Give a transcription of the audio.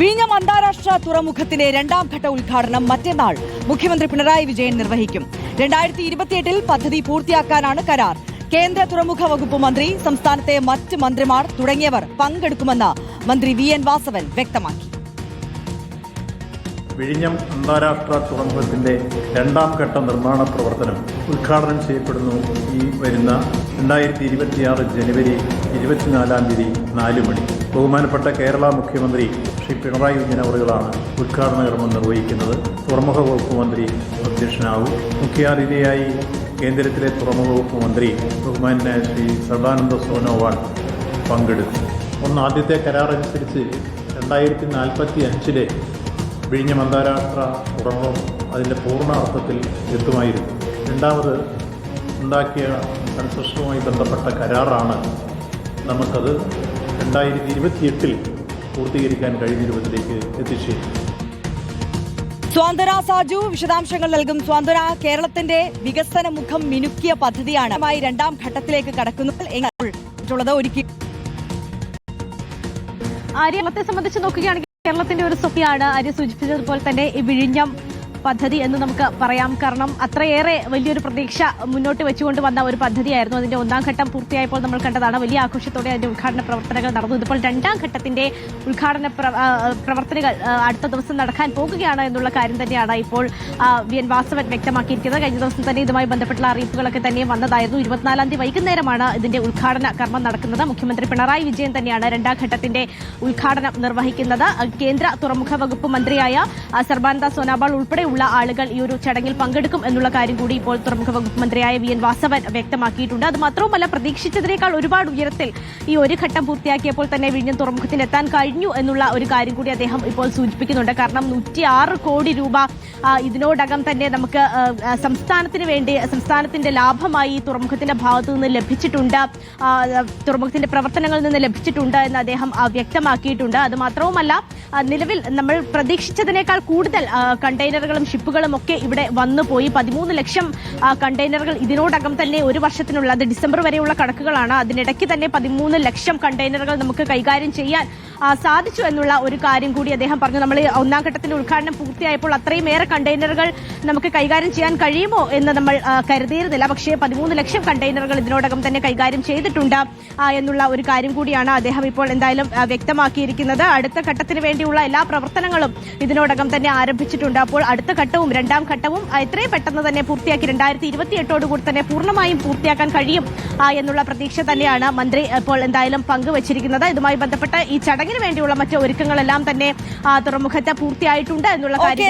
വിഴിഞ്ഞം അന്താരാഷ്ട്ര തുറമുഖത്തിന്റെ രണ്ടാം ഘട്ട ഉദ്ഘാടനം മറ്റന്നാൾ മുഖ്യമന്ത്രി പിണറായി വിജയൻ നിർവഹിക്കും. രണ്ടായിരത്തി ഇരുപത്തിയെട്ടിൽ പദ്ധതി പൂർത്തിയാക്കാനാണ് കരാർ. കേന്ദ്ര തുറമുഖ വകുപ്പ് മന്ത്രി സംസ്ഥാനത്തെ മറ്റ് മന്ത്രിമാർ തുടങ്ങിയവർ പങ്കെടുക്കുമെന്ന് മന്ത്രി വി എൻ വാസവൻ വ്യക്തമാക്കി. വിഴിഞ്ഞം അന്താരാഷ്ട്ര തുറമുഖത്തിന്റെ രണ്ടാം ഘട്ട നിർമ്മാണ പ്രവർത്തനം ഉദ്ഘാടനം ചെയ്യപ്പെടുന്നു ഈ വരുന്ന രണ്ടായിരത്തി ഇരുപത്തിയാറ് ജനുവരി ഇരുപത്തിനാലാം തീയതി നാല് മണി ബഹുമാനപ്പെട്ട കേരള മുഖ്യമന്ത്രി ശ്രീ പിണറായി വിജയൻ അവറുകളാണ് ഉദ്ഘാടന കർമ്മം നിർവഹിക്കുന്നത്. തുറമുഖ വകുപ്പ് മന്ത്രി അധ്യക്ഷനാവും. മുഖ്യാതിഥിയായി കേന്ദ്രത്തിലെ തുറമുഖ വകുപ്പ് മന്ത്രി ബഹുമാനായ ശ്രീ സർബാനന്ദ സോനോവാൾ പങ്കെടുക്കും ഒന്ന് ആദ്യത്തെ കരാർ അനുസരിച്ച് രണ്ടായിരത്തി നാൽപ്പത്തി അഞ്ചിലെ വിഴിഞ്ഞം അന്താരാഷ്ട്ര തുറമുഖം അതിന്റെ പൂർണ അർത്ഥത്തിൽ എത്തുമായിരുന്നു. രണ്ടാമത് ഉണ്ടാക്കിയ കൺസ്ട്രക്ഷനുമായി ബന്ധപ്പെട്ട കരാറാണ്. നമുക്കത് രണ്ടായിരത്തി ഇരുപത്തിയെട്ടിൽ പൂർത്തീകരിക്കാൻ കഴിഞ്ഞ രൂപത്തിലേക്ക് എത്തിച്ചേരും. സ്വാന്തന സാജു വിശദാംശങ്ങൾ നൽകും സ്വാന്തന. കേരളത്തിന്റെ വികസന മുഖം മിനുക്കിയ പദ്ധതിയാണ് രണ്ടാം ഘട്ടത്തിലേക്ക് കടക്കുന്നത് ഒരുക്കി കേരളത്തെ സംബന്ധിച്ച് നോക്കുകയാണെങ്കിൽ കേരളത്തിന്റെ ഒരു സ്വപ്നയാണ് ആര്യ സൂചിപ്പിച്ചതുപോലെ തന്നെ ഈ വിഴിഞ്ഞം പദ്ധതി എന്ന് നമുക്ക് പറയാം. കാരണം അത്രയേറെ വലിയൊരു പ്രതീക്ഷ മുന്നോട്ട് വെച്ചുകൊണ്ട് വന്ന ഒരു പദ്ധതിയായിരുന്നു. അതിന്റെ ഒന്നാം ഘട്ടം പൂർത്തിയായപ്പോൾ നമ്മൾ കണ്ടതാണ് വലിയ ആഘോഷത്തോടെ അതിന്റെ ഉദ്ഘാടന പ്രവർത്തനങ്ങൾ നടന്നു. ഇതിപ്പോൾ രണ്ടാം ഘട്ടത്തിന്റെ ഉദ്ഘാടന പ്രവർത്തനങ്ങൾ അടുത്ത ദിവസം നടക്കാൻ പോകുകയാണ് എന്നുള്ള കാര്യം തന്നെയാണ് ഇപ്പോൾ വി. എൻ. വാസവൻ വ്യക്തമാക്കിയിരിക്കുന്നത്. കഴിഞ്ഞ ദിവസം തന്നെ ഇതുമായി ബന്ധപ്പെട്ടുള്ള അറിയിപ്പുകളൊക്കെ തന്നെ വന്നതായിരുന്നു. ഇരുപത്തിനാലാം തീയതി വൈകുന്നേരമാണ് ഇതിന്റെ ഉദ്ഘാടന കർമ്മം നടക്കുന്നത്. മുഖ്യമന്ത്രി പിണറായി വിജയൻ തന്നെയാണ് രണ്ടാം ഘട്ടത്തിന്റെ ഉദ്ഘാടനം നിർവഹിക്കുന്നത്. കേന്ദ്ര തുറമുഖ വകുപ്പ് മന്ത്രിയായ സർബാനന്ദ സോനാബാൾ ഉൾപ്പെടെയുള്ള ആളുകൾ ഈ ഒരു ചടങ്ങിൽ പങ്കെടുക്കും എന്നുള്ള കാര്യം കൂടി ഇപ്പോൾ തുറമുഖ വകുപ്പ് മന്ത്രിയായ വി എൻ വാസവൻ വ്യക്തമാക്കിയിട്ടുണ്ട്. അത് മാത്രവുമല്ല പ്രതീക്ഷിച്ചതിനേക്കാൾ ഒരുപാട് ഉയരത്തിൽ ഈ ഒരു ഘട്ടം പൂർത്തിയാക്കിയപ്പോൾ തന്നെ വിഴിഞ്ഞം തുറമുഖത്തിൽ എത്താൻ കഴിഞ്ഞു എന്നുള്ള ഒരു കാര്യം കൂടി അദ്ദേഹം ഇപ്പോൾ സൂചിപ്പിക്കുന്നുണ്ട്. കാരണം നൂറ്റിയാറ് കോടി രൂപ ഇതിനോടകം തന്നെ നമുക്ക് സംസ്ഥാനത്തിന് വേണ്ടി സംസ്ഥാനത്തിന്റെ ലാഭമായി തുറമുഖത്തിന്റെ ഭാഗത്തു നിന്ന് ലഭിച്ചിട്ടുണ്ട്. തുറമുഖത്തിന്റെ പ്രവർത്തനങ്ങളിൽ നിന്ന് ലഭിച്ചിട്ടുണ്ട് എന്ന് അദ്ദേഹം വ്യക്തമാക്കിയിട്ടുണ്ട്. അത് മാത്രവുമല്ല നിലവിൽ നമ്മൾ പ്രതീക്ഷിച്ചതിനേക്കാൾ കൂടുതൽ ആ, കണ്ടെയ്നറുകളും ഷിപ്പുകളും ഒക്കെ ഇവിടെ വന്നു പോയി. പതിമൂന്ന് ലക്ഷം കണ്ടെയ്നറുകൾ ഇതിനോടകം തന്നെ ഒരു വർഷത്തിനുള്ള അത് ഡിസംബർ വരെയുള്ള കണക്കുകളാണ്. അതിനിടയ്ക്ക് തന്നെ പതിമൂന്ന് ലക്ഷം കണ്ടെയ്നറുകൾ നമുക്ക് കൈകാര്യം ചെയ്യാൻ സാധിച്ചു എന്നുള്ള ഒരു കാര്യം കൂടി അദ്ദേഹം പറഞ്ഞു. നമ്മൾ ഒന്നാം ഘട്ടത്തിന്റെ ഉദ്ഘാടനം പൂർത്തിയായപ്പോൾ അത്രയും ഏറെ കണ്ടെയ്നറുകൾ നമുക്ക് കൈകാര്യം ചെയ്യാൻ കഴിയുമോ എന്ന് നമ്മൾ കരുതിയിരുന്നില്ല. പക്ഷേ പതിമൂന്ന് ലക്ഷം കണ്ടെയ്നറുകൾ ഇതിനോടകം തന്നെ കൈകാര്യം ചെയ്തിട്ടുണ്ട് എന്നുള്ള ഒരു കാര്യം കൂടിയാണ് അദ്ദേഹം ഇപ്പോൾ എന്തായാലും വ്യക്തമാക്കിയിരിക്കുന്നത്. അടുത്ത ഘട്ടത്തിന് വേണ്ടിയുള്ള എല്ലാ പ്രവർത്തനങ്ങളും ഇതിനോടകം തന്നെ ആരംഭിച്ചിട്ടുണ്ട്. അപ്പോൾ അടുത്ത ഘട്ടവും രണ്ടാം ഘട്ടവും എത്രയും പെട്ടെന്ന് തന്നെ പൂർത്തിയാക്കി രണ്ടായിരത്തി ഇരുപത്തി എട്ടോടുകൂടി തന്നെ പൂർണമായും പൂർത്തിയാക്കാൻ കഴിയും എന്നുള്ള പ്രതീക്ഷ തന്നെയാണ് മന്ത്രി ഇപ്പോൾ എന്തായാലും പങ്കുവച്ചിരിക്കുന്നത്. ഇതുമായി ബന്ധപ്പെട്ട് ഈ ചടങ്ങിന് വേണ്ടിയുള്ള മറ്റ് ഒരുക്കങ്ങളെല്ലാം തന്നെ തുറമുഖത്ത് പൂർത്തിയായിട്ടുണ്ട് എന്നുള്ള കാര്യം